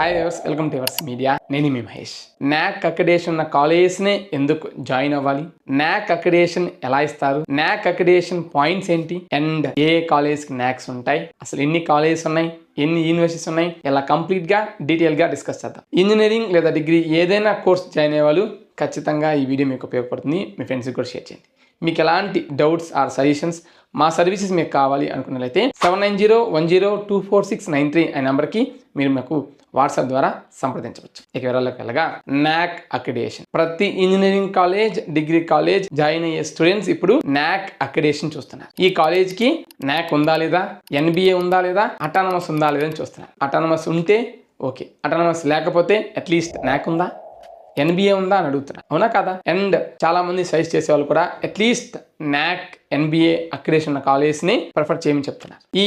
Hi viewers welcome to yours media నేను మీ మహేష్. నాక్ అకడేషన్ ఉన్న కాలేజెస్నే ఎందుకు జాయిన్ అవ్వాలి? నాక్ అకడేషన్ ఎలా ఇస్తారు? నాక్ అకడేషన్ పాయింట్స్ ఏంటి? అండ్ ఏ కాలేజ్కి నాక్స్ ఉంటాయి? అసలు ఎన్ని కాలేజెస్ ఉన్నాయి? ఎన్ని యూనివర్సిటీస్ ఉన్నాయి? ఇలా కంప్లీట్గా డీటెయిల్గా డిస్కస్ చేద్దాం. ఇంజనీరింగ్ లేదా డిగ్రీ ఏదైనా కోర్స్ జాయిన్ అయ్యేవాళ్ళు ఖచ్చితంగా ఈ వీడియో మీకు ఉపయోగపడుతుంది. మీ ఫ్రెండ్స్కి కూడా షేర్ చేయండి. మీకు ఎలాంటి డౌట్స్ ఆర్ సజెషన్స్ మా సర్వీసెస్ మీకు కావాలి అనుకున్నట్లయితే seven nine zero one zero two four six nine three అనే నెంబర్కి మీరు మాకు వాట్సాప్ ద్వారా సంప్రదించవచ్చు. ఇక వివరాలకు వెళ్ళగా నాక్ అక్రిడేషన్ ప్రతి engineering college degree college join అయ్యే స్టూడెంట్స్ ఇప్పుడు నాక్ అక్రిడేషన్ చూస్తున్నారు. ఈ కాలేజ్కి నాక్ ఉందా లేదా? ఎన్బిఏ ఉందా లేదా? అటానమస్ ఉందా లేదా అని చూస్తున్నారు. అటానమస్ ఉంటే ఓకే. అటానమస్ లేకపోతే అట్లీస్ట్ నాక్ ఉందా? ఎన్బిఏ ఉందా అని అడుగుతున్నా అవునా కదా? అండ్ చాలా మంది సజెస్ట్ చేసే వాళ్ళు కూడా అట్లీస్ట్ నాక్ ఎన్బిఏ అక్రిడేషన్ ఉన్న కాలేజెస్ని ప్రిఫర్ చేయమని చెప్తున్నారు. ఈ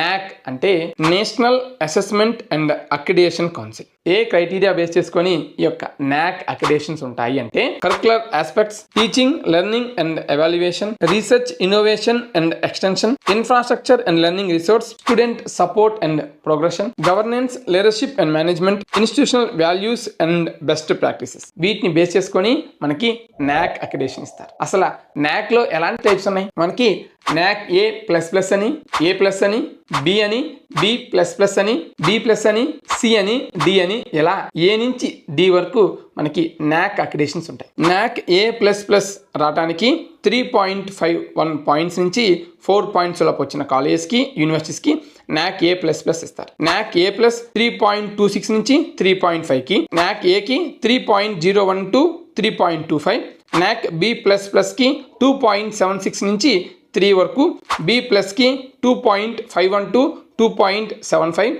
నాక్ అంటే national assessment and accreditation council A criteria base చేసుకొని ఈ యొక్క నాక్ అక్రిడేషన్స్ ఉంటాయి అంటే curricular aspects teaching learning and evaluation research innovation and extension infrastructure and learning resource student support and progression governance leadership and management institutional values and best practices వీటిని base చేసుకొని మనకి నాక్ accreditation ఇస్తారు. అసలు నాక్లో ఎలాంటి types ఉన్నాయి మనకి నాక్ ఏ ప్లస్ ప్లస్ అని ఏ ప్లస్ అని బి అని బి ప్లస్ ప్లస్ అని బి ప్లస్ అని సి అని డి అని ఇలా ఏ నుంచి డి వరకు మనకి నాక్ అక్రిడేషన్స్ ఉంటాయి. నాక్ ఏ ప్లస్ ప్లస్ రావడానికి three point five one points నుంచి ఫోర్ పాయింట్స్ లోపు వచ్చిన కాలేజెస్కి యూనివర్సిటీస్కి నాక్ ఏ ప్లస్ ప్లస్ ఇస్తారు. NAAC A plus three point two six నుంచి త్రీ పాయింట్ ఫైవ్కి నాక్ ఏకి three point zero one to three point two five NAAC B plus ప్లస్కి two point seven six నుంచి three వరకు B ప్లస్కి two point five one to two point seven five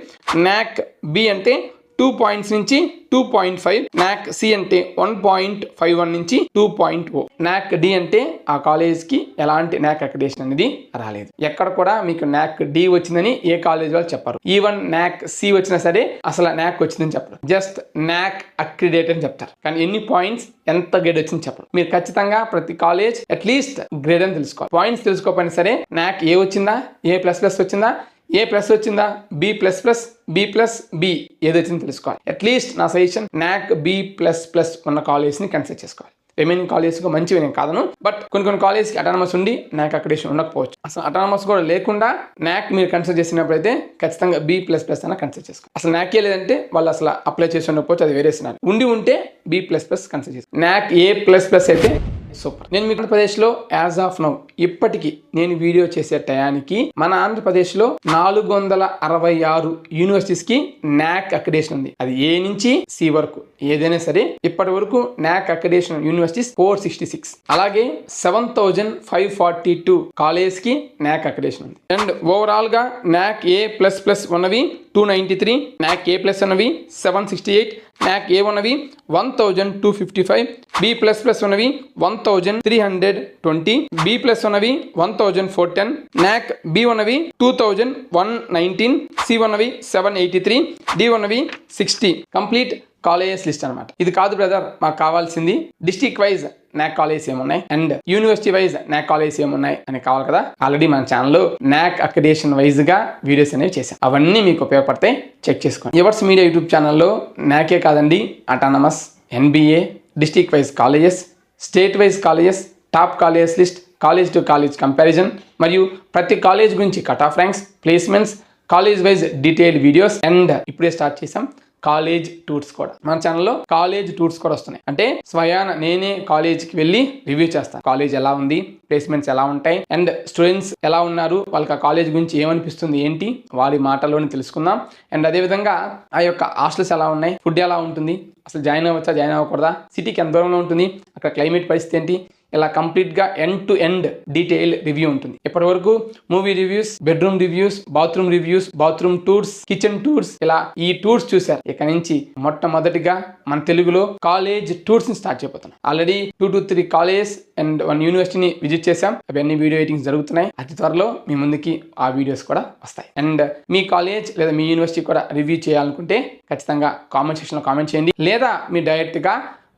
NAAC B అంటే two points నుంచి two point five. NAAC C అంటే one point five one నుంచి two point O. NAAC D అంటే ఆ కాలేజ్కి ఎలాంటి నాక్ అక్రిడేషన్ అనేది రాలేదు. ఎక్కడ కూడా మీకు నాక్ డి వచ్చిందని ఏ కాలేజ్ వాళ్ళు చెప్పారు. ఈవెన్ నాక్ సి వచ్చినా సరే అసలు నాక్ వచ్చిందని చెప్పరు. జస్ట్ నాక్ అక్రిడేట్ అని చెప్తారు. కానీ ఎన్ని పాయింట్స్ ఎంత గ్రేడ్ వచ్చింది చెప్పరు. మీరు ఖచ్చితంగా ప్రతి కాలేజ్ అట్లీస్ట్ గ్రేడ్ అని తెలుసుకోవాలి. పాయింట్స్ తెలుసుకోకపోయినా సరే నాక్ ఏ వచ్చిందా? ఏ ప్లస్ ప్లస్ వచ్చిందా? ఏ ప్లస్ వచ్చిందా? B plus plus B plus B ఏదొచ్చిందో తెలుసుకోవాలి. అట్లీస్ట్ నా సజెషన్ నాక్ బి ప్లస్ ప్లస్ ఉన్న కాలేజ్ని కన్సిడర్ చేసుకోవాలి. రిమైనింగ్ కాలేజెస్కి మంచివి నేను కాదను బట్ కొన్ని కొన్ని కాలేజ్కి అటానమస్ ఉండి నాక్ అక్రెడిషన్ ఉండకపోవచ్చు. అసలు అటానమస్ కూడా లేకుండా నాక్ మీరు కన్సిడర్ చేసినప్పుడైతే ఖచ్చితంగా బి ప్లస్ ప్లస్ అయినా కన్సిడర్ చేసుకోవాలి. అసలు నాకే లేదంటే వాళ్ళు అసలు అప్లై చేసి ఉండకపోవచ్చు అది వేరే ఉండి ఉంటే బి ప్లస్ ప్లస్ కన్సిడర్ చేసుకోవాలి. నాక్ ఏ ప్లస్ ప్లస్ అయితే సూపర్. నేను మీ ఆంధ్రప్రదేశ్లో యాజ్ ఆఫ్ నౌ ఇప్పటికీ నేను వీడియో చేసే టయానికి మన ఆంధ్రప్రదేశ్లో నాలుగు వందల అరవై ఆరు యూనివర్సిటీస్కి నాక్ అక్రిడేషన్ ఉంది. అది ఏ నుంచి సి వరకు. ఏదైనా సరే ఇప్పటి వరకు NAAC accreditation universities four sixty six. అలాగే seven thousand five forty two కాలేజ్కి నాక్ అక్రిడేషన్ ఉంది. అండ్ ఓవరాల్గా నాక్ ఏ ప్లస్ ప్లస్ ఉన్నవి two ninety three NAAC A plus ఉన్నవి seven sixty eight NAAC A ఉన్నవి one thousand two fifty five B plus plus ఉన్నవి one thousand three hundred twenty B plus ఉన్నవి one thousand four ten NAAC B ఉన్నవి two thousand one nineteen C ఉన్నవి seven eighty three D ఉన్నవి sixty complete colleges list అనమాట ఇది కాదు brother మాకు కావాల్సింది డిస్టిక్ వైజ్ నాక్ కాలేజ్ ఏమున్నాయి and university wise NAAC college ఏమున్నాయి అని కావాలి కదా. ఆల్రెడీ మన ఛానల్లో నాక్ అక్రిడేషన్ వైజ్గా వీడియోస్ అనేవి చేశాం. అవన్నీ మీకు ఉపయోగపడతాయి చెక్ చేసుకోండి. ఎవర్స్ మీడియా యూట్యూబ్ ఛానల్లో నాకే కాదండి autonomous NBA district wise colleges state wise colleges top colleges list college to college comparison మరియు ప్రతి కాలేజ్ గురించి cut off ranks placements college wise detailed videos and ఇప్పుడే స్టార్ట్ చేసాం కాలేజ్ టూర్స్ కూడా. మన ఛానల్లో కాలేజ్ టూర్స్ కూడా వస్తున్నాయి. అంటే స్వయాన నేనే కాలేజ్కి వెళ్ళి రివ్యూ చేస్తాను. కాలేజ్ ఎలా ఉంది? ప్లేస్మెంట్స్ ఎలా ఉంటాయి? అండ్ స్టూడెంట్స్ ఎలా ఉన్నారు? వాళ్ళకి ఆ కాలేజ్ గురించి ఏమనిపిస్తుంది? ఏంటి? వారి మాటల్లోనే తెలుసుకుందాం. అండ్ అదేవిధంగా ఆ యొక్క హాస్టల్స్ ఎలా ఉన్నాయి? ఫుడ్ ఎలా ఉంటుంది? అసలు జాయిన్ అవ్వచ్చా? జాయిన్ అవ్వకూడదా? సిటీకి ఎంత దూరంలో ఉంటుంది? అక్కడ క్లైమేట్ పరిస్థితి ఏంటి? ఇలా కంప్లీట్గా end to end detail review ఉంటుంది. ఇప్పటి వరకు movie reviews bedroom reviews bathroom reviews bathroom tours kitchen tours ఇలా ఈ టూర్స్ చూసారు ఇక నుంచి మొట్టమొదటిగా మన తెలుగులో కాలేజ్ టూర్స్ని స్టార్ట్ చేయబోతున్నాం. Already two to three college and one యూనివర్సిటీని విజిట్ చేశాం. అవన్నీ వీడియో ఎడిటింగ్స్ జరుగుతున్నాయి. అతి త్వరలో మీ ముందుకి ఆ వీడియోస్ కూడా వస్తాయి. అండ్ మీ కాలేజ్ లేదా మీ యూనివర్సిటీ కూడా రివ్యూ చేయాలనుకుంటే ఖచ్చితంగా కామెంట్ సెక్షన్లో కామెంట్ చేయండి. లేదా మీ డైరెక్ట్గా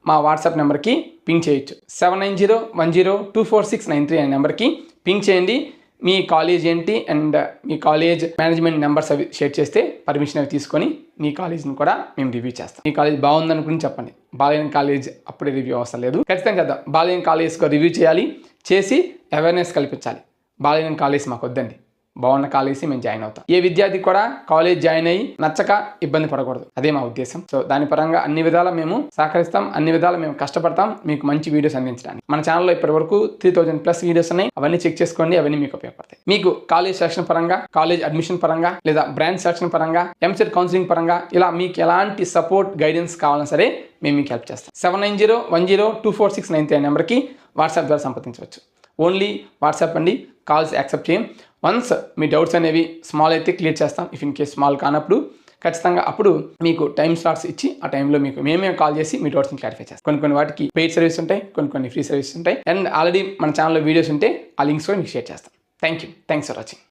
మా వాట్సాప్ నెంబర్కి పింక్ చేయొచ్చు. Seven nine zero one zero two four six nine three అనే నెంబర్కి పింక్ చేయండి. మీ కాలేజ్ ఏంటి అండ్ మీ కాలేజ్ మేనేజ్మెంట్ నెంబర్స్ అవి షేర్ చేస్తే పర్మిషన్ అవి తీసుకొని మీ కాలేజ్ని కూడా మేము రివ్యూ చేస్తాం. మీ కాలేజ్ బాగుందనుకుని చెప్పండి. బాలయన్ కాలేజ్ అప్పుడే రివ్యూ అవసరం లేదు. ఖచ్చితంగా చేద్దాం. బాలయన్ కాలేజ్కి రివ్యూ చేయాలి. చేసి అవేర్నెస్ కల్పించాలి. బాలయన్ కాలేజ్ మాకు వద్దండి బాగున్న కాలేజీ మేము జాయిన్ అవుతాం. ఏ విద్యార్థి కూడా కాలేజ్ జాయిన్ అయ్యి నచ్చక ఇబ్బంది పడకూడదు. అదే మా ఉద్దేశం. సో దాని పరంగా అన్ని విధాల మేము సహకరిస్తాం అన్ని విధాల మేము కష్టపడతాం. మీకు మంచి వీడియోస్ అందించడానికి. మన ఛానల్లో ఇప్పటి వరకు త్రీ థౌజండ్ ప్లస్ వీడియోస్ ఉన్నాయి. అవన్నీ చెక్ చేసుకోండి అవన్నీ మీకు ఉపయోగపడతాయి. మీకు కాలేజ్ సెలక్షన్ పరంగా కాలేజ్ అడ్మిషన్ పరంగా లేదా బ్రాంచ్ సెలక్షన్ పరంగా ఎంసెట్ కౌన్సిలింగ్ పరంగా ఇలా మీకు ఎలాంటి సపోర్ట్ గైడెన్స్ కావాలన్నా సరే మేము మీకు హెల్ప్ చేస్తాం. Seven nine zero one zero two four six nine three నెంబర్కి వాట్సాప్ ద్వారా సంప్రదించవచ్చు. ఓన్లీ వాట్సాప్ అండి. కాల్స్ యాక్సెప్ట్ చేయం. వన్స్ మీ డౌట్స్ అనేవి స్మాల్ అయితే క్లియర్ చేస్తాం. ఇఫ్ ఇన్ కేస్ స్మాల్ కానప్పుడు ఖచ్చితంగా అప్పుడు మీకు టైం స్లాట్స్ ఇచ్చి ఆ టైంలో మీకు మేమే కాల్ చేసి మీ డౌట్స్ని క్లారిఫై చేస్తాం. కొన్ని కొన్ని వాటికి పెయిడ్ సర్వీస్ ఉంటాయి కొన్ని కొన్ని ఫ్రీ సర్వీస్ ఉంటాయి. అండ్ ఆల్రెడీ మన ఛానల్లో వీడియోస్ ఉంటే ఆ లింక్స్ కూడా మీకు షేర్ చేస్తాం. Thank you thanks for watching